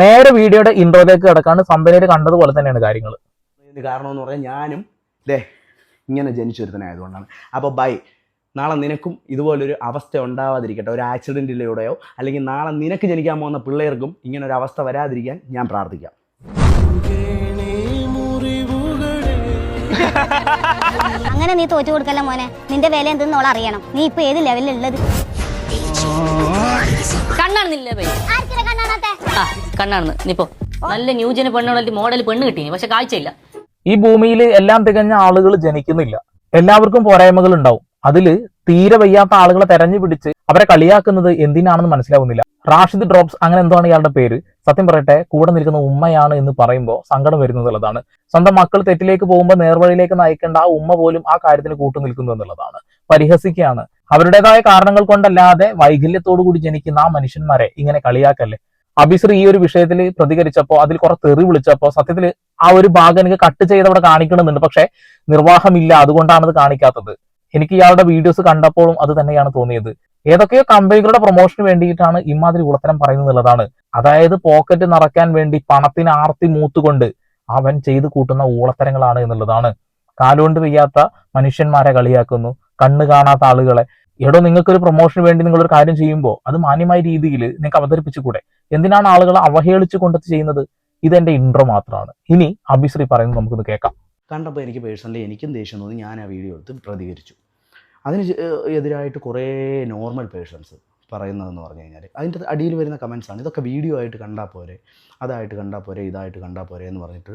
നേരെ വീഡിയോയുടെ ഇൻട്രോയിലേക്ക് കിടക്കാണ്ട് സമ്പനയിൽ കണ്ടതുപോലെ തന്നെയാണ് കാര്യങ്ങൾ ഇതിന് കാരണം എന്ന് പറഞ്ഞാൽ ഞാനും ദേ ഇങ്ങനെ ജനിച്ചൊരുത്തനായതുകൊണ്ടാണ് അപ്പോൾ ബൈ നാളെ നിനക്കും ഇതുപോലൊരു അവസ്ഥ ഉണ്ടാവാതിരിക്കട്ടെ. ഒരു ആക്സിഡന്റിലൂടെയോ അല്ലെങ്കിൽ നാളെ നിനക്ക് ജനിക്കാൻ പോകുന്ന പിള്ളേർക്കും ഇങ്ങനെ ഒരു അവസ്ഥ വരാതിരിക്കാൻ ഞാൻ പ്രാർത്ഥിക്കാം. അങ്ങനെ നീ തോറ്റു കൊടുക്കല്ല മോനെ. നിന്റെ വില എന്തെന്ന് അറിയണം. നീ ഇപ്പൊ ഏത് ലെവലിലുള്ളത് കണ്ണാണ് പൈ ആ കണ്ണാണെന്ന്. ഇനിയിപ്പോ നല്ല ന്യൂജന പെണ്ണുള്ള മോഡൽ പെണ്ണ് കിട്ടി പക്ഷെ കാഴ്ചയില്ല. ഈ ഭൂമിയിൽ എല്ലാം തികഞ്ഞ ആളുകൾ ജനിക്കുന്നില്ല. എല്ലാവർക്കും പോരായ്മകൾ ഉണ്ടാവും. അതിൽ തീരെ വയ്യാത്ത ആളുകളെ തെരഞ്ഞു പിടിച്ച് അവരെ കളിയാക്കുന്നത് എന്തിനാണെന്ന് മനസ്സിലാവുന്നില്ല. റാഷിദ് ഡ്രോപ്സ് അങ്ങനെ എന്തോ ആണ് ഇയാളുടെ പേര്. സത്യം പറയട്ടെ കൂടെ നിൽക്കുന്ന ഉമ്മയാണ് എന്ന് പറയുമ്പോൾ സങ്കടം വരുന്നത് എന്നുള്ളതാണ് സ്വന്തം മക്കൾ തെറ്റിലേക്ക് പോകുമ്പോൾ നേർവഴിയിലേക്ക് നയിക്കേണ്ട ആ ഉമ്മ പോലും ആ കാര്യത്തിന് കൂട്ടു നിൽക്കുന്നു എന്നുള്ളതാണ്. പരിഹസിക്കുകയാണ്. അവരുടേതായ കാരണങ്ങൾ കൊണ്ടല്ലാതെ വൈകല്യത്തോടു കൂടി ജനിക്കുന്ന ആ മനുഷ്യന്മാരെ ഇങ്ങനെ കളിയാക്കല്ലേ? അബിശ്രീ ഈ ഒരു വിഷയത്തിൽ പ്രതികരിച്ചപ്പോ അതിൽ കുറെ തെറി വിളിച്ചപ്പോ സത്യത്തിൽ ആ ഒരു ഭാഗം എനിക്ക് കട്ട് ചെയ്ത് അവിടെ കാണിക്കണമെന്നുണ്ട്. പക്ഷെ നിർവാഹമില്ല. അതുകൊണ്ടാണ് അത് കാണിക്കാത്തത്. എനിക്ക് ഇയാളുടെ വീഡിയോസ് കണ്ടപ്പോഴും അത് തന്നെയാണ് തോന്നിയത്. ഏതൊക്കെയോ കമ്പനികളുടെ പ്രൊമോഷന് വേണ്ടിയിട്ടാണ് ഇമാതിരി ഉളത്തരം പറയുന്നത് എന്നുള്ളതാണ് അതായത് പോക്കറ്റ് നിറയ്ക്കാൻ വേണ്ടി പണത്തിന് ആർത്തി മൂത്തുകൊണ്ട് അവൻ ചെയ്തു കൂട്ടുന്ന ഊളത്തരങ്ങളാണ് എന്നുള്ളതാണ്. കാലുകൊണ്ട് വയ്യാത്ത മനുഷ്യന്മാരെ കളിയാക്കുന്നു. കണ്ണു കാണാത്ത ആളുകളെ. എടോ നിങ്ങൾക്കൊരു പ്രൊമോഷന് വേണ്ടി നിങ്ങളൊരു കാര്യം ചെയ്യുമ്പോൾ അത് മാന്യമായ രീതിയിൽ നിങ്ങൾക്ക് അവതരിപ്പിച്ചുകൂടെ? എന്തിനാണ് ആളുകൾ അവഹേളിച്ചു കൊണ്ട് ചെയ്യുന്നത്? ഇതെന്റെ ഇൻട്രോ മാത്രമാണ്. ഇനി അഭിശ്രീ പറയുന്നത് നമുക്കൊന്ന് കേൾക്കാം. കണ്ടപ്പോൾ എനിക്ക് പേഴ്സണലി എനിക്കും ദേഷ്യം തോന്നി. ഞാൻ ആ വീഡിയോ എടുത്ത് പ്രതികരിച്ചു. അതിന് എതിരായിട്ട് കുറേ നോർമൽ പേഴ്സൺസ് പറയുന്നതെന്ന് പറഞ്ഞു കഴിഞ്ഞാൽ അതിന്റെ അടിയിൽ വരുന്ന കമൻസാണ് ഇതൊക്കെ വീഡിയോ ആയിട്ട് കണ്ടാൽ പോരെ അതായിട്ട് കണ്ടാൽ പോരെ ഇതായിട്ട് കണ്ടാൽ പോരെ എന്ന് പറഞ്ഞിട്ട്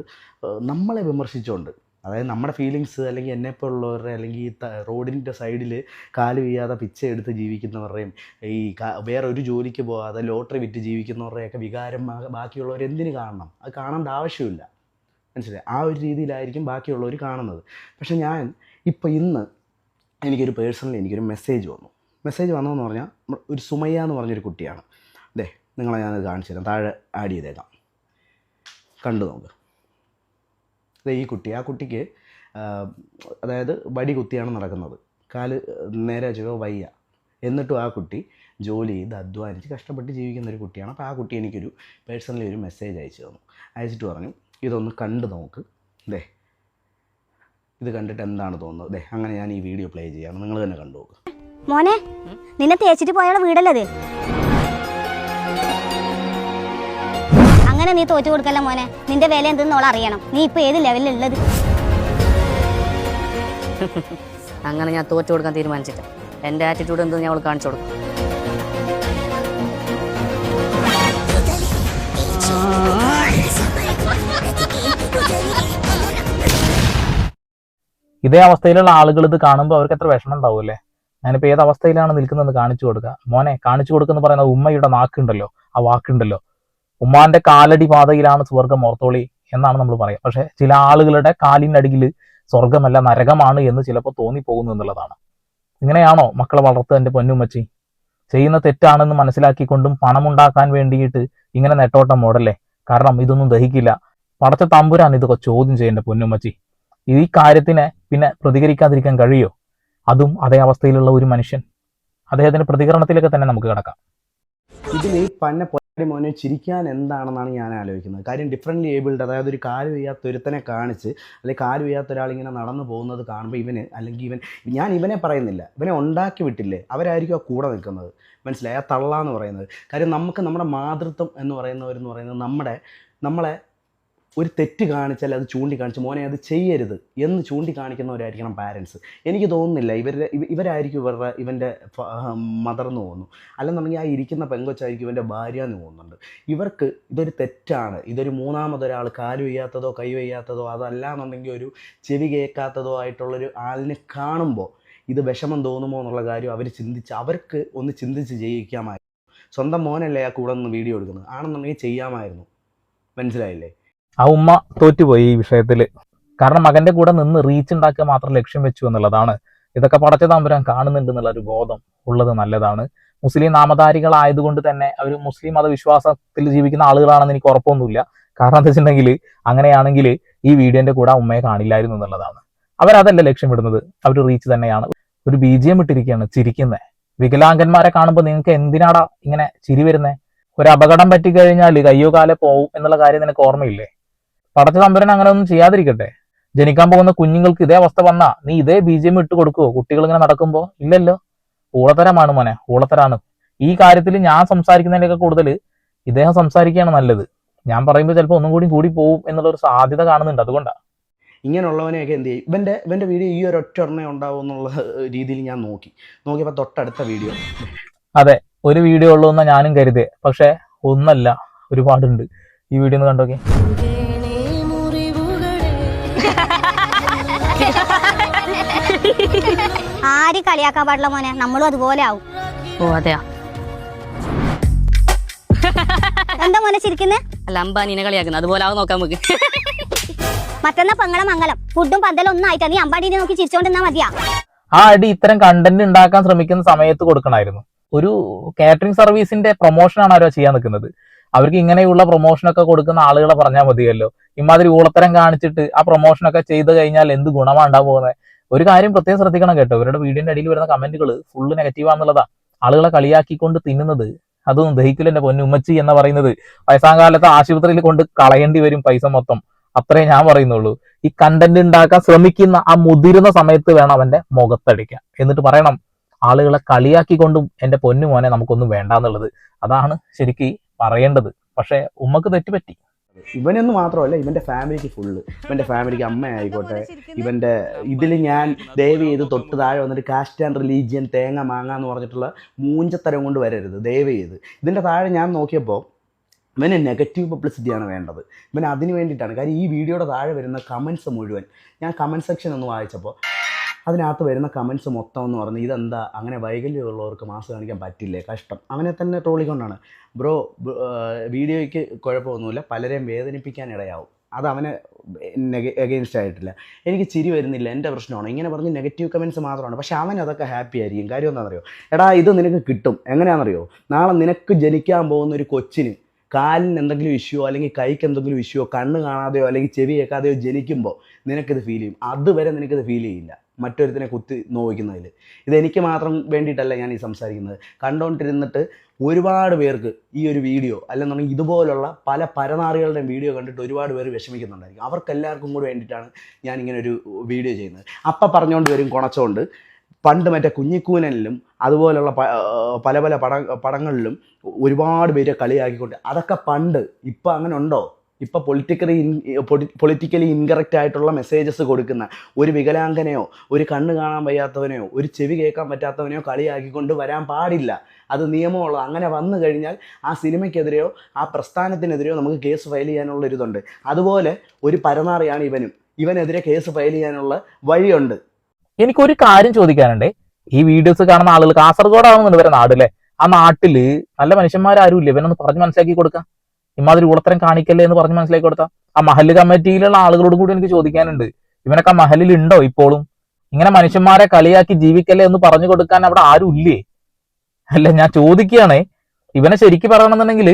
നമ്മളെ വിമർശിച്ചുകൊണ്ട് അതായത് നമ്മുടെ ഫീലിങ്സ് അല്ലെങ്കിൽ എന്നെപ്പോലുള്ളവരുടെ അല്ലെങ്കിൽ ഈ റോഡിന്റെ സൈഡിൽ കാൽ വീയാതെ പിച്ച എടുത്ത് ജീവിക്കുന്നവരുടെയും ഈ വേറെ ഒരു ജോലിക്ക് പോകാതെ ലോട്ടറി വിറ്റ് ജീവിക്കുന്നവരുടെയൊക്കെ വികാരം ബാക്കിയുള്ളവർ എന്തിനു കാണണം? അത് കാണേണ്ട ആവശ്യമില്ല. മനസ്സിലായി? ആ ഒരു രീതിയിലായിരിക്കും ബാക്കിയുള്ളവർ കാണുന്നത്. പക്ഷേ ഞാൻ ഇപ്പോൾ ഇന്ന് എനിക്കൊരു പേഴ്സണലി എനിക്കൊരു മെസ്സേജ് വന്നു. മെസ്സേജ് വന്നതെന്ന് പറഞ്ഞാൽ ഒരു സുമയ്യ എന്ന് പറഞ്ഞൊരു കുട്ടിയാണ്. അതെ നിങ്ങളെ ഞാനത് കാണിച്ചു തരാം. താഴെ ആഡ് ചെയ്തേക്കാം. കണ്ടു നോക്ക്. ഈ കുട്ടി ആ കുട്ടിക്ക് അതായത് വടി കുത്തിയാണ് നടക്കുന്നത്. കാൽ നേരെ വെച്ചോ വയ്യ. എന്നിട്ടും ആ കുട്ടി ജോലി ചെയ്ത് അധ്വാനിച്ച് കഷ്ടപ്പെട്ട് ജീവിക്കുന്ന ഒരു കുട്ടിയാണ്. അപ്പോൾ ആ കുട്ടി എനിക്കൊരു പേഴ്സണലി ഒരു മെസ്സേജ് അയച്ചു തന്നു. അയച്ചിട്ട് പറഞ്ഞു ഇതൊന്ന് കണ്ട് നോക്ക്. ദേ ഇത് കണ്ടിട്ട് എന്താണ് തോന്നുന്നത്? ദേ അങ്ങനെ ഞാൻ ഈ വീഡിയോ പ്ലേ ചെയ്യാം. നിങ്ങൾ തന്നെ കണ്ടു മോനെ നിന്നെ തേച്ചിട്ട് പോയുള്ള വീടല്ലത് അങ്ങനെ നീ തോറ്റു കൊടുക്കല്ല മോനെ? നിന്റെ വില എന്തെന്നോൾ അറിയണം. നീ ഇപ്പൊ ഏത് ലെവലിലുള്ളത് അങ്ങനെ ഞാൻ തോറ്റു കൊടുക്കാൻ തീരുമാനിച്ചിട്ട്. എന്റെ ആറ്റിറ്റ്യൂഡ് എന്തെന്ന് ഞാൻ അവൾ കാണിച്ചു കൊടുക്കും. ഇതേ അവസ്ഥയിലുള്ള ആളുകൾ ഇത് കാണുമ്പോൾ അവർക്ക് എത്ര വിഷമം ഉണ്ടാവുമല്ലേ ഞാനിപ്പോൾ ഏത് അവസ്ഥയിലാണ് നിൽക്കുന്നതെന്ന് കാണിച്ചു കൊടുക്കുക. മോനെ കാണിച്ചു കൊടുക്കുന്ന പറയുന്ന ഉമ്മയുടെ നാക്കുണ്ടല്ലോ ആ വാക്കുണ്ടല്ലോ. ഉമ്മാന്റെ കാലടി പാതയിലാണ് സ്വർഗം ഓർത്തോളി എന്നാണ് നമ്മൾ പറയുക. പക്ഷെ ചില ആളുകളുടെ കാലിനടിയിൽ സ്വർഗമല്ല നരകമാണ് എന്ന് ചിലപ്പോൾ തോന്നിപ്പോകുന്നു എന്നുള്ളതാണ്. ഇങ്ങനെയാണോ മക്കളെ വളർത്തുക എന്റെ പൊന്നുമ്മച്ചി? ചെയ്യുന്ന തെറ്റാണെന്ന് മനസ്സിലാക്കിക്കൊണ്ടും പണമുണ്ടാക്കാൻ വേണ്ടിയിട്ട് ഇങ്ങനെ നെട്ടോട്ടം മോടല്ലേ കാരണം ഇതൊന്നും ദഹിക്കില്ല. പടച്ച തമ്പുരാൻ ഇതൊക്കെ ചോദ്യം ചെയ്യേണ്ട പൊന്നുമ്മച്ചി. ഈ കാര്യത്തിനെ പിന്നെ പ്രതികരിക്കാതിരിക്കാൻ കഴിയോ? അതും അതേ അവസ്ഥയിലുള്ള ഒരു മനുഷ്യൻ. അദ്ദേഹത്തിന്റെ പ്രതികരണത്തിലൊക്കെ തന്നെ നമുക്ക് കിടക്കാം. ഇതിൽ പന്നെ പൊടി മോനെ ചിരിക്കാൻ എന്താണെന്നാണ് ഞാൻ ആലോചിക്കുന്നത്. കാര്യം ഡിഫറെന്റ്ലി ഏബിൾഡ് അതായത് ഒരു കാൽ വയ്യാത്ത ഒരുത്തനെ കാണിച്ച് അല്ലെങ്കിൽ കാൽ വയ്യാത്ത ഒരാളിങ്ങനെ നടന്നു പോകുന്നത് കാണുമ്പോൾ ഇവന് അല്ലെങ്കിൽ ഇവൻ ഞാൻ ഇവനെ പറയുന്നില്ല. ഇവനെ ഉണ്ടാക്കി വിട്ടില്ലേ? അവരായിരിക്കും ആ കൂടെ നിൽക്കുന്നത്. മനസ്സിലായി? ആ തള്ള എന്ന് പറയുന്നത്. കാര്യം നമുക്ക് നമ്മുടെ മാതൃത്വം എന്ന് പറയുന്നവരെന്ന് പറയുന്നത് നമ്മുടെ നമ്മളെ ഒരു തെറ്റ് കാണിച്ചാൽ അത് ചൂണ്ടിക്കാണിച്ച് മോനെ അത് ചെയ്യരുത് എന്ന് ചൂണ്ടിക്കാണിക്കുന്നവരായിരിക്കണം പാരൻസ് എനിക്ക് തോന്നുന്നില്ല ഇവരുടെ ഇവ- ഇവരായിരിക്കും ഇവരുടെ ഇവന്റെ മദർ എന്ന് തോന്നുന്നു. അല്ലെന്നുണ്ടെങ്കിൽ ആ ഇരിക്കുന്ന പെങ്കൊച്ചായിരിക്കും ഇവന്റെ ഭാര്യ എന്ന് തോന്നുന്നുണ്ട്. ഇവർക്ക് ഇതൊരു തെറ്റാണ്. ഇതൊരു മൂന്നാമതൊരാൾ കാൽ വയ്യാത്തതോ കൈ വയ്യാത്തതോ അതല്ല എന്നുണ്ടെങ്കിൽ ഒരു ചെവി കേൾക്കാത്തതോ ആയിട്ടുള്ളൊരു ആളിനെ കാണുമ്പോൾ ഇത് വിഷമം തോന്നുമോ എന്നുള്ള കാര്യം അവർ ചിന്തിച്ച് അവർക്ക് ഒന്ന് ചിന്തിച്ച് ചെയ്യിക്കാമായിരുന്നു. സ്വന്തം മോനല്ലേ ആ കൂടെ നിന്ന് വീഡിയോ എടുക്കുന്നത്? ആണെന്നുണ്ടെങ്കിൽ ചെയ്യാമായിരുന്നു. മനസ്സിലായില്ലേ? ആ ഉമ്മ തോറ്റുപോയി ഈ വിഷയത്തിൽ കാരണം മകന്റെ കൂടെ നിന്ന് റീച്ച് ഉണ്ടാക്കുക മാത്രം ലക്ഷ്യം വെച്ചു എന്നുള്ളതാണ്. ഇതൊക്കെ പടച്ച തമ്പുരാൻ കാണുന്നുണ്ട് എന്നുള്ള ഒരു ബോധം ഉള്ളത് നല്ലതാണ്. മുസ്ലിം നാമധാരികളായതുകൊണ്ട് തന്നെ അവർ മുസ്ലിം മതവിശ്വാസത്തിൽ ജീവിക്കുന്ന ആളുകളാണെന്ന് എനിക്ക് ഉറപ്പൊന്നുമില്ല. കാരണം എന്താ വെച്ചിട്ടുണ്ടെങ്കിൽ അങ്ങനെയാണെങ്കിൽ ഈ വീഡിയോന്റെ കൂടെ ഉമ്മയെ കാണില്ലായിരുന്നു എന്നുള്ളതാണ്. അവരതല്ല ലക്ഷ്യമിടുന്നത് അവർ റീച്ച് തന്നെയാണ്. ഒരു ബി ജി എം ഇട്ടിരിക്കുകയാണ് ചിരിക്കുന്നത് വികലാംഗന്മാരെ കാണുമ്പോൾ നിങ്ങൾക്ക് എന്തിനാടാ ഇങ്ങനെ ചിരി വരുന്നത് ഒരു അപകടം പറ്റിക്കഴിഞ്ഞാൽ കയ്യോ കാലേ പോവും എന്നുള്ള കാര്യം നിനക്ക് ഓർമ്മയില്ലേ? പടച്ച തമ്പുരൻ അങ്ങനെ ഒന്നും ചെയ്യാതിരിക്കട്ടെ. ജനിക്കാൻ പോകുന്ന കുഞ്ഞുങ്ങൾക്ക് ഇതേ അവസ്ഥ വന്നാ നീ ഇതേ ബി ജെ എം ഇട്ട് കൊടുക്കുവോ? കുട്ടികൾ ഇങ്ങനെ നടക്കുമ്പോ? ഇല്ലല്ലോ. ഊളത്തരമാണ് മോനെ ഊളത്തരാണ്. ഈ കാര്യത്തിൽ ഞാൻ സംസാരിക്കുന്നതിനൊക്കെ കൂടുതൽ ഇദ്ദേഹം സംസാരിക്കുകയാണ് നല്ലത്. ഞാൻ പറയുമ്പോൾ ചിലപ്പോൾ ഒന്നും കൂടി കൂടി പോകും എന്നുള്ള ഒരു സാധ്യത കാണുന്നുണ്ട്. അതുകൊണ്ടാണ് ഇങ്ങനെയുള്ളവനെയൊക്കെ എന്ത് ചെയ്യും? ഇവന്റെ ഇവന്റെ വീഡിയോ ഈ ഒരു ഒറ്റ എണ്ണ ഉണ്ടാവും എന്നുള്ള രീതിയിൽ ഞാൻ നോക്കി. നോക്കിയപ്പോൾ തൊട്ടടുത്ത വീഡിയോ. അതെ ഒരു വീഡിയോ ഉള്ളൂ എന്നാണ് ഞാനും കരുതേ പക്ഷേ ഒന്നല്ല ഒരുപാടുണ്ട്. ഈ വീഡിയോ ഒന്ന് കണ്ടോക്കെ. ആരും കളിയാക്കാൻ പാടില്ല മോനെ. നമ്മളും അതുപോലെ ആവും. ഓ അതെയാ? എന്താ മോനെ ചിരിക്കുന്നേ? അല്ല അമ്പാനിനെ കളിയാക്കുന്നത് അതുപോലെ ആവും നോക്കാൻ നമുക്ക്. മറ്റന്നാ പെങ്ങളെ മംഗലം. ഫുഡും പന്തലും ഒന്നും ആയിട്ടാ. നീ അമ്പാടിനെ നോക്കി ചിരിച്ചോണ്ടിരുന്നാ മതിയാ. ആ അടി ഇത്തരം കണ്ടന്റ് ഉണ്ടാക്കാൻ ശ്രമിക്കുന്ന സമയത്ത് കൊടുക്കണമായിരുന്നു ഒരു കാറ്ററിംഗ് സർവീസിന്റെ പ്രൊമോഷനാണ് ആരോ ചെയ്യാൻ നിൽക്കുന്നത്. അവർക്ക് ഇങ്ങനെയുള്ള പ്രൊമോഷനൊക്കെ കൊടുക്കുന്ന ആളുകളെ പറഞ്ഞാൽ മതിയല്ലോ. ഇമാതിരി ഊളത്തരം കാണിച്ചിട്ട് ആ പ്രൊമോഷൻ ഒക്കെ ചെയ്ത് കഴിഞ്ഞാൽ എന്ത് ഗുണമാണ് ഉണ്ടാവുന്നത് പോകുന്നത് ഒരു കാര്യം പ്രത്യേകം ശ്രദ്ധിക്കണം കേട്ടോ. ഇവരുടെ വീഡിയോന്റെ അടിയിൽ വരുന്ന കമന്റുകൾ ഫുള്ള് നെഗറ്റീവാന്നുള്ളതാ ആളുകളെ കളിയാക്കിക്കൊണ്ട് തിന്നുന്നത്. അതൊന്നും ദഹിക്കില്ല എന്റെ പൊന്നുമ്മച്ചി എന്ന് പറയുന്നത്. വയസ്സാം കാലത്ത് ആശുപത്രിയിൽ കൊണ്ട് കളയേണ്ടി വരും പൈസ മൊത്തം. അത്രേ ഞാൻ പറയുന്നുള്ളൂ. ഈ കണ്ടന്റ് ഉണ്ടാക്കാൻ ശ്രമിക്കുന്ന ആ മുതിരുന്ന സമയത്ത് വേണം അവന്റെ മുഖത്തടിക്കാൻ. എന്നിട്ട് പറയണം ആളുകളെ കളിയാക്കിക്കൊണ്ടും എന്റെ പൊന്നു മോനെ നമുക്കൊന്നും വേണ്ടാന്നുള്ളത്. അതാണ് ശരിക്കും പറയേണ്ടത്. പക്ഷെ ഉമ്മക്ക് തെറ്റുപറ്റി. ഇവനെന്ന് മാത്രമല്ല ഇവന്റെ ഫാമിലിക്ക് ഫുള്ള് ഇവന്റെ ഫാമിലിക്ക് അമ്മ ആയിക്കോട്ടെ ഇവന്റെ ഇതിൽ ഞാൻ ദയവ് ചെയ്ത് തൊട്ട് താഴെ വന്നിട്ട് കാസ്റ്റ് ആൻഡ് റിലീജിയൻ തേങ്ങ മാങ്ങ എന്ന് പറഞ്ഞിട്ടുള്ള മൂഞ്ചത്തരം കൊണ്ട് വരരുത് ദയവ് ചെയ്ത്. ഇതിന്റെ താഴെ ഞാൻ നോക്കിയപ്പോൾ ഇവന് നെഗറ്റീവ് പബ്ലിസിറ്റിയാണ് വേണ്ടത്. ഇവൻ അതിന് വേണ്ടിയിട്ടാണ്. കാര്യം ഈ വീഡിയോയുടെ താഴെ വരുന്ന കമൻസ് മുഴുവൻ ഞാൻ കമന്റ് സെക്ഷൻ ഒന്ന് വായിച്ചപ്പോൾ അതിനകത്ത് വരുന്ന കമൻസ് മൊത്തം എന്ന് പറഞ്ഞ് ഇതെന്താ? അങ്ങനെ വൈകല്യമുള്ളവർക്ക് മാസ് കാണിക്കാൻ പറ്റില്ലേ? കഷ്ടം. അവനെ തന്നെ ട്രോളിക്കൊണ്ടാണ്. ബ്രോ വീഡിയോയ്ക്ക് കുഴപ്പമൊന്നുമില്ല. പലരെയും വേദനിപ്പിക്കാൻ ഇടയാവും. അത് അവനെ എഗെയിൻസ്റ്റ് ആയിട്ടില്ല. എനിക്ക് ചിരി വരുന്നില്ല. എന്റെ പ്രശ്നമാണ്. ഇങ്ങനെ പറഞ്ഞ് നെഗറ്റീവ് കമൻസ് മാത്രമാണ്. പക്ഷേ അവൻ അതൊക്കെ ഹാപ്പി ആയിരിക്കും. കാര്യം എന്താണെന്നറിയോ? എടാ ഇത് നിനക്ക് കിട്ടും. എങ്ങനെയാണെന്നറിയോ? നാളെ നിനക്ക് ജനിക്കാൻ പോകുന്ന ഒരു കൊച്ചിന് കാലിന് എന്തെങ്കിലും ഇഷ്യൂ അല്ലെങ്കിൽ കൈക്ക് എന്തെങ്കിലും ഇഷ്യൂ കണ്ണ് കാണാതെയോ അല്ലെങ്കിൽ ചെവി കേൾക്കാതെയോ ജനിക്കുമ്പോൾ നിനക്കിത് ഫീൽ ചെയ്യും. അതുവരെ നിനക്കിത് ഫീൽ ചെയ്യില്ല. മറ്റൊരുത്തിനെ കുത്തി നോവിക്കുന്നതിൽ ഇതെനിക്ക് മാത്രം വേണ്ടിയിട്ടല്ല ഞാൻ ഈ സംസാരിക്കുന്നത്. കണ്ടുകൊണ്ടിരുന്നിട്ട് ഒരുപാട് പേർക്ക് ഈ ഒരു വീഡിയോ അല്ലെന്നുണ്ടെങ്കിൽ ഇതുപോലുള്ള പല പരനാറികളുടെയും വീഡിയോ കണ്ടിട്ട് ഒരുപാട് പേര് വിഷമിക്കുന്നുണ്ടായിരിക്കും. അവർക്കെല്ലാവർക്കും കൂടി വേണ്ടിയിട്ടാണ് ഞാൻ ഇങ്ങനെ ഒരു വീഡിയോ ചെയ്യുന്നത്. അപ്പം പറഞ്ഞുകൊണ്ട് വരും കുണച്ചുകൊണ്ട് പണ്ട് മറ്റേ കുഞ്ഞിക്കൂനലിലും അതുപോലുള്ള പല പല പട പടങ്ങളിലും ഒരുപാട് പേരെ കളിയാക്കിക്കൊണ്ട്. അതൊക്കെ പണ്ട്. ഇപ്പം അങ്ങനെ ഉണ്ടോ? ഇപ്പം പൊളിറ്റിക്കലി പൊളിറ്റിക്കലി ഇൻകറക്റ്റ് ആയിട്ടുള്ള മെസ്സേജസ് കൊടുക്കുന്ന ഒരു വികലാംഗനെയോ ഒരു കണ്ണ് കാണാൻ വയ്യാത്തവനെയോ ഒരു ചെവി കേൾക്കാൻ പറ്റാത്തവനെയോ കളിയാക്കിക്കൊണ്ട് വരാൻ പാടില്ല. അത് നിയമമുള്ള അങ്ങനെ വന്നു കഴിഞ്ഞാൽ ആ സിനിമയ്ക്കെതിരെയോ ആ പ്രസ്ഥാനത്തിനെതിരെയോ നമുക്ക് കേസ് ഫയൽ ചെയ്യാനുള്ള ഒരിതുണ്ട്. അതുപോലെ ഒരു പരനാറിയാണ് ഇവനും. ഇവനെതിരെ കേസ് ഫയൽ ചെയ്യാനുള്ള വഴിയുണ്ട്. എനിക്കൊരു കാര്യം ചോദിക്കാനുണ്ട്. ഈ വീഡിയോസ് കാണുന്ന ആളുകൾ കാസർഗോഡാണെന്നുണ്ട് ഇവരെ അല്ലേ? ആ നാട്ടിൽ നല്ല മനുഷ്യന്മാരും ഇല്ല ഇവനൊന്ന് പറഞ്ഞ് മനസ്സിലാക്കി കൊടുക്കാം. ഇമാതിരി ഉളത്തരം കാണിക്കല്ലേ എന്ന് പറഞ്ഞ് മനസ്സിലാക്കി കൊടുത്ത. ആ മഹൽ കമ്മിറ്റിയിലുള്ള ആളുകളോട് കൂടി എനിക്ക് ചോദിക്കാനുണ്ട്. ഇവനൊക്കെ ആ മഹലിൽ ഉണ്ടോ ഇപ്പോഴും? ഇങ്ങനെ മനുഷ്യന്മാരെ കളിയാക്കി ജീവിക്കല്ലേ എന്ന് പറഞ്ഞു കൊടുക്കാൻ അവിടെ ആരും ഇല്ലേ? അല്ല ഞാൻ ചോദിക്കുകയാണേ. ഇവനെ ശരിക്കും പറയണമെന്നുണ്ടെങ്കിൽ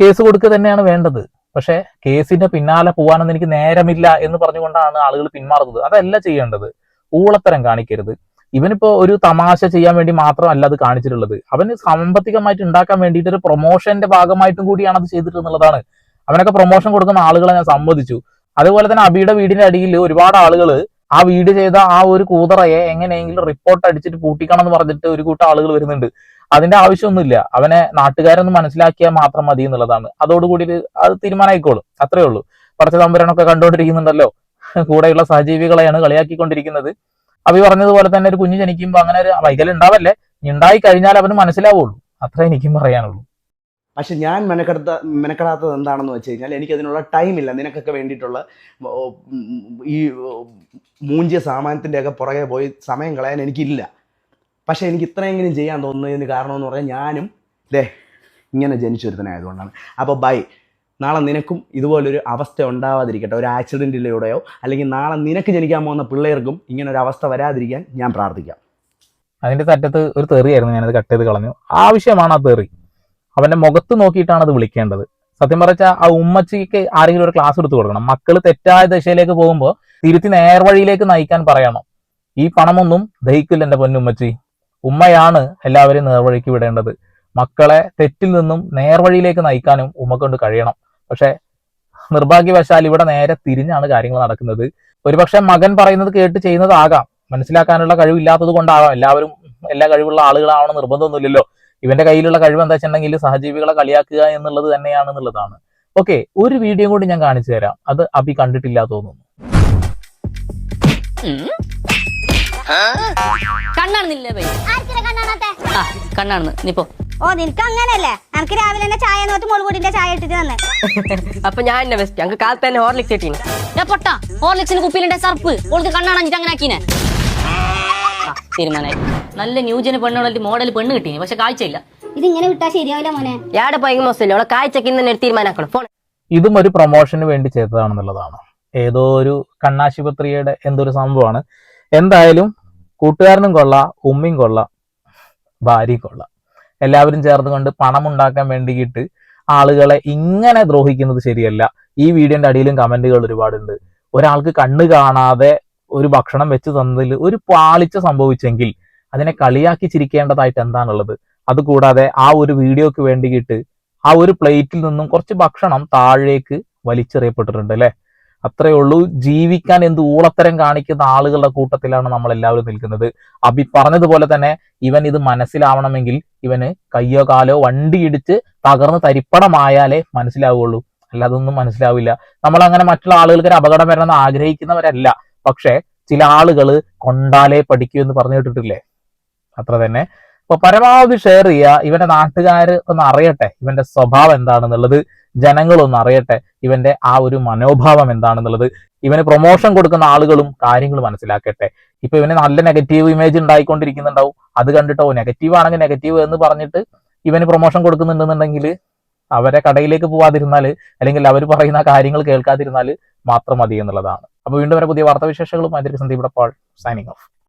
കേസ് കൊടുക്കുക തന്നെയാണ് വേണ്ടത്. പക്ഷെ കേസിന്റെ പിന്നാലെ പോകാനൊന്നും എനിക്ക് നേരമില്ല എന്ന് പറഞ്ഞുകൊണ്ടാണ് ആളുകൾ പിന്മാറുന്നത്. അതല്ല ചെയ്യേണ്ടത്. ഊളത്തരം കാണിക്കരുത്. ഇവനിപ്പോ ഒരു തമാശ ചെയ്യാൻ വേണ്ടി മാത്രമല്ല അത് കാണിച്ചിട്ടുള്ളത്. അവന് സാമ്പത്തികമായിട്ട് ഉണ്ടാക്കാൻ വേണ്ടിയിട്ട് ഒരു പ്രൊമോഷന്റെ ഭാഗമായിട്ടും കൂടിയാണ് അത് ചെയ്തിട്ടുള്ളതാണ്. അവനൊക്കെ പ്രൊമോഷൻ കൊടുക്കുന്ന ആളുകളെ ഞാൻ സമ്മതിച്ചു. അതുപോലെ തന്നെ അബിയുടെ വീടിന്റെ അടിയിൽ ഒരുപാട് ആളുകൾ ആ വീട് ചെയ്ത ആ ഒരു കൂതറയെ എങ്ങനെയെങ്കിലും റിപ്പോർട്ട് അടിച്ചിട്ട് പൂട്ടിക്കണം എന്ന് പറഞ്ഞിട്ട് ഒരു കൂട്ടം ആളുകൾ വരുന്നുണ്ട്. അതിന്റെ ആവശ്യമൊന്നുമില്ല. അവനെ നാട്ടുകാരൊന്ന് മനസ്സിലാക്കിയാൽ മാത്രം മതി എന്നുള്ളതാണ്. അതോടുകൂടി അത് തീരുമാനമായിക്കോളും. അത്രേ ഉള്ളൂ. പടച്ച കണ്ടുകൊണ്ടിരിക്കുന്നുണ്ടല്ലോ. കൂടെയുള്ള സഹജീവികളെയാണ് കളിയാക്കിക്കൊണ്ടിരിക്കുന്നത്. അഭി പറഞ്ഞതുപോലെ തന്നെ ഒരു കുഞ്ഞ് ജനിക്കുമ്പോൾ അങ്ങനെ ഒരു വൈകല്യം ഉണ്ടാവല്ലേ? ഉണ്ടായി കഴിഞ്ഞാൽ അവന് മനസ്സിലാവുള്ളൂ. അത്ര എനിക്കും പറയാനുള്ളൂ. പക്ഷെ ഞാൻ മെനക്കെടുത്ത മെനക്കെടാത്തത് എന്താണെന്ന് വെച്ച് കഴിഞ്ഞാൽ എനിക്കതിനുള്ള ടൈമില്ല നിനക്കൊക്കെ വേണ്ടിയിട്ടുള്ള ഈ മൂഞ്ചിയ സാമാനത്തിന്റെയൊക്കെ പുറകെ പോയി സമയം കളയാൻ എനിക്കില്ല. പക്ഷേ എനിക്ക് ഇത്രയെങ്കിലും ചെയ്യാൻ തോന്നുന്നതിന് കാരണമെന്ന് പറഞ്ഞാൽ ഞാനും ദേ ഇങ്ങനെ ജനിച്ചൊരുത്തനായതുകൊണ്ടാണ്. അപ്പോൾ ബൈ നാളെ നിനക്കും ഇതുപോലൊരു അവസ്ഥ ഉണ്ടാവാതിരിക്കട്ടെ. ഒരു ആക്സിഡന്റിലൂടെയോ അല്ലെങ്കിൽ നാളെ നിനക്ക് ജനിക്കാൻ പോകുന്ന പിള്ളേർക്കും ഇങ്ങനെ ഒരു അവസ്ഥ വരാതിരിക്കാൻ ഞാൻ പ്രാർത്ഥിക്കാം. അതിന്റെ തറ്റത്ത് ഒരു തെറിയായിരുന്നു ഞാനത് കട്ട് ചെയ്ത് കളഞ്ഞു. ആവശ്യമാണ് ആ തെറി. അവന്റെ മുഖത്ത് നോക്കിയിട്ടാണ് അത് വിളിക്കേണ്ടത്. സത്യം പറഞ്ഞാൽ ആ ഉമ്മച്ചിക്ക് ആരെങ്കിലും ഒരു ക്ലാസ് എടുത്തു കൊടുക്കണം. മക്കൾ തെറ്റായ ദശയിലേക്ക് പോകുമ്പോൾ തിരുത്തി നേർവഴിയിലേക്ക് നയിക്കാൻ പറയണം. ഈ പണമൊന്നും ദഹിക്കില്ല എന്റെ പൊന്നുമ്മച്ചി ഉമ്മയാണ് എല്ലാവരെയും നേർവഴിക്ക് വിടേണ്ടത്. മക്കളെ തെറ്റിൽ നിന്നും നേർവഴിയിലേക്ക് നയിക്കാനും ഉമ്മക്കൊണ്ട് കഴിയണം. പക്ഷെ നിർഭാഗ്യവശാൽ ഇവിടെ നേരെ തിരിഞ്ഞാണ് കാര്യങ്ങൾ നടക്കുന്നത്. ഒരുപക്ഷെ മകൻ പറയുന്നത് കേട്ട് ചെയ്യുന്നതാകാം. മനസ്സിലാക്കാനുള്ള കഴിവില്ലാത്തത് കൊണ്ടാകാം. എല്ലാവരും എല്ലാ കഴിവുള്ള ആളുകളാവണം നിർബന്ധമൊന്നുമില്ലല്ലോ. ഇവന്റെ കയ്യിലുള്ള കഴിവ് എന്താ വെച്ചിട്ടുണ്ടെങ്കിൽ സഹജീവികളെ കളിയാക്കുക എന്നുള്ളത് തന്നെയാണെന്നുള്ളതാണ്. ഓക്കെ ഒരു വീഡിയോ കൂടി ഞാൻ കാണിച്ചു തരാം. അത് അബി കണ്ടിട്ടില്ല തോന്നുന്നു. കണ്ണാണ് കണ്ണാണെന്ന് നീ പോ. ഓ നിനക്ക് അങ്ങനല്ലേ? എനിക്ക് രാവിലെ തന്നെ ചായ നോട്ട് മുളുകൂടിന്റെ ചായ ഇട്ടിട്ട് തന്നെ അപ്പൊ ഞാൻ എന്നെ ബെസ്റ്റ് ഞങ്ങൾക്ക് കാലത്ത് തന്നെ ഹോർലിക്സ് കിട്ടീന്. ഞാൻ പൊട്ട. ഹോർലിക്സിന് കുപ്പിലിന്റെ സർപ്പ്. ഓൾക്ക് കണ്ണാണഞ്ഞിട്ട് അങ്ങനെ ആക്കീനെ. തീരുമാനായി തീരുമാനമായി നല്ല ന്യൂജന് പെണ്ണുള്ള മോഡൽ പെണ്ണ് കിട്ടീനി പക്ഷെ കാഴ്ചയില്ല. ഇതിങ്ങനെ വിട്ടാ ശരിയാവില്ല മോനെ. യാടെ പോയെങ്കിൽ മോസ്റ്റ് അവളെ കാഴ്ചക്ക് ഇന്ന് തന്നെ തീരുമാനാക്കണം. ഫോൺ ഇതും ഒരു പ്രൊമോഷന് വേണ്ടി ചെയ്തതാണെന്നുള്ളതാണ്. ഏതോ ഒരു കണ്ണാശുപത്രിയുടെ എന്തൊരു സംഭവമാണ്. എന്തായാലും കൂട്ടുകാരനും കൊള്ളാം ഉമ്മയും കൊള്ളാം ഭാര്യയും കൊള്ളാം. എല്ലാവരും ചേർന്നുകൊണ്ട് പണം ഉണ്ടാക്കാൻ വേണ്ടിയിട്ട് ആളുകളെ ഇങ്ങനെ ദ്രോഹിക്കുന്നത് ശരിയല്ല. ഈ വീഡിയോന്റെ അടിയിലും കമന്റുകൾ ഒരുപാടുണ്ട്. ഒരാൾക്ക് കണ്ണ് കാണാതെ ഒരു ഭക്ഷണം വെച്ച് തന്നതിൽ ഒരു പാളിച്ച സംഭവിച്ചെങ്കിൽ അതിനെ കളിയാക്കി ചിരിക്കേണ്ടതായിട്ട് എന്താണുള്ളത്? അതുകൂടാതെ ആ ഒരു വീഡിയോക്ക് വേണ്ടിയിട്ട് ആ ഒരു പ്ലേറ്റിൽ നിന്നും കുറച്ച് ഭക്ഷണം താഴേക്ക് വലിച്ചെറിയപ്പെട്ടിട്ടുണ്ട് അല്ലെ? അത്രേ ഉള്ളൂ. ജീവിക്കാൻ എന്ത് ഊളത്തരം കാണിക്കുന്ന ആളുകളുടെ കൂട്ടത്തിലാണ് നമ്മൾ എല്ലാവരും നിൽക്കുന്നത്. അബി പറഞ്ഞതുപോലെ തന്നെ ഇവൻ ഇത് മനസ്സിലാവണമെങ്കിൽ ഇവന് കയ്യോ കാലോ വണ്ടി ഇടിച്ച് തകർന്ന് തരിപ്പണമായാലേ മനസ്സിലാവുള്ളൂ. അല്ലാതൊന്നും മനസ്സിലാവില്ല. നമ്മൾ അങ്ങനെ മറ്റുള്ള ആളുകൾക്ക് ഒരു അപകടം വരണമെന്ന് ആഗ്രഹിക്കുന്നവരല്ല. പക്ഷെ ചില ആളുകൾ കൊണ്ടാലേ പഠിക്കൂ എന്ന് പറഞ്ഞു കേട്ടിട്ടില്ലേ? അത്ര തന്നെ. അപ്പൊ പരമാവധി ഷെയർ ചെയ്യുക. ഇവന്റെ നാട്ടുകാർ ഒന്ന് അറിയട്ടെ. ഇവന്റെ സ്വഭാവം എന്താണെന്നുള്ളത്. ജനങ്ങളൊന്ന് അറിയട്ടെ. ഇവന്റെ ആ ഒരു മനോഭാവം എന്താണെന്നുള്ളത്. ഇവന് പ്രൊമോഷൻ കൊടുക്കുന്ന ആളുകളും കാര്യങ്ങൾ മനസ്സിലാക്കട്ടെ. ഇപ്പൊ ഇവന് നല്ല നെഗറ്റീവ് ഇമേജ് ഉണ്ടായിക്കൊണ്ടിരിക്കുന്നുണ്ടാവും. അത് കണ്ടിട്ടോ നെഗറ്റീവ് ആണെങ്കിൽ നെഗറ്റീവ് എന്ന് പറഞ്ഞിട്ട് ഇവന് പ്രൊമോഷൻ കൊടുക്കുന്നുണ്ടെന്നുണ്ടെങ്കിൽ അവരെ കടയിലേക്ക് പോവാതിരുന്നാൽ അല്ലെങ്കിൽ അവർ പറയുന്ന കാര്യങ്ങൾ കേൾക്കാതിരുന്നാൽ മാത്രം മതി എന്നുള്ളതാണ്. അപ്പൊ വീണ്ടും വരെ പുതിയ വാർത്താവിശേഷങ്ങളും അതിൽ സന്ദീപ് പാൾ സൈനിങ് ഓഫ്